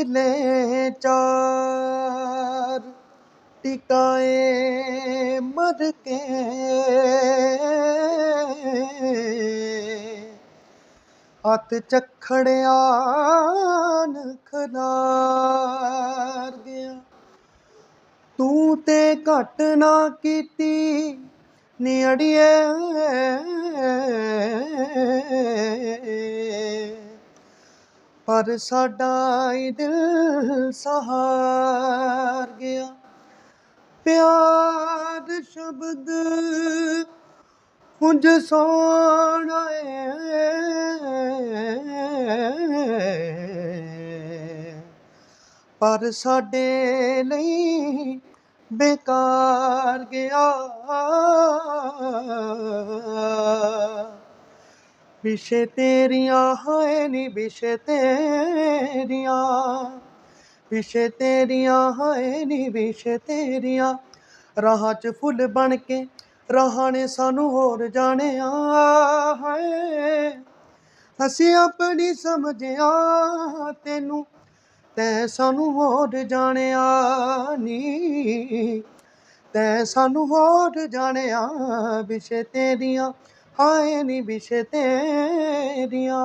ਕਿਲੇ ਚਾਰ ਟਿਕਾਏ ਮਰ ਕੇ। ਹੱਥ ਚੱਖੜਿਆ ਨ ਖਲਾਰ ਗਿਆ। ਤੂੰ ਤੇ ਘਟ ਨਾ ਕੀਤੀ ਨੀ ਪਰ ਸਾਡਾ ਈ ਦਿਲ ਸਹਾਰ ਗਿਆ। ਪਿਆਰ ਸ਼ਬਦ ਕੁੰਜ ਸੋਹਣਾ ਏ ਪਰ ਸਾਡੇ ਲਈ ਬੇਕਾਰ ਗਿਆ। ਵਿਸ਼ੇ ਤੇਰੀਆਂ, ਹਾਏ ਨੀ ਵਿਸ਼ੇ ਤੇਰੀਆਂ। ਵਿਸ਼ੇ ਤੇਰੀਆਂ, ਹਾਏ ਨੀ ਵਿਸ਼ੇ ਤੇਰੀਆਂ। ਰਾਹਾਂ 'ਚ ਫੁੱਲ ਬਣ ਕੇ, ਰਾਹਾਂ ਨੇ ਸਾਨੂੰ ਹੋਰ ਜਾਣਿਆ, ਹਾਏ। ਅਸੀਂ ਆਪਣੀ ਸਮਝਿਆ, ਤੈਨੂੰ ਤੈਂ ਸਾਨੂੰ ਹੋਰ ਜਾਣਿਆ ਨੀ। ਤੈ ਸਾਨੂੰ ਹੋਰ ਜਾਣਿਆ, ਵਿਸ਼ੇ ਤੇਰੀਆਂ ਹਾਏ ਨੀ ਵਿਸ਼ੇ ਤੇਰੀਆਂ।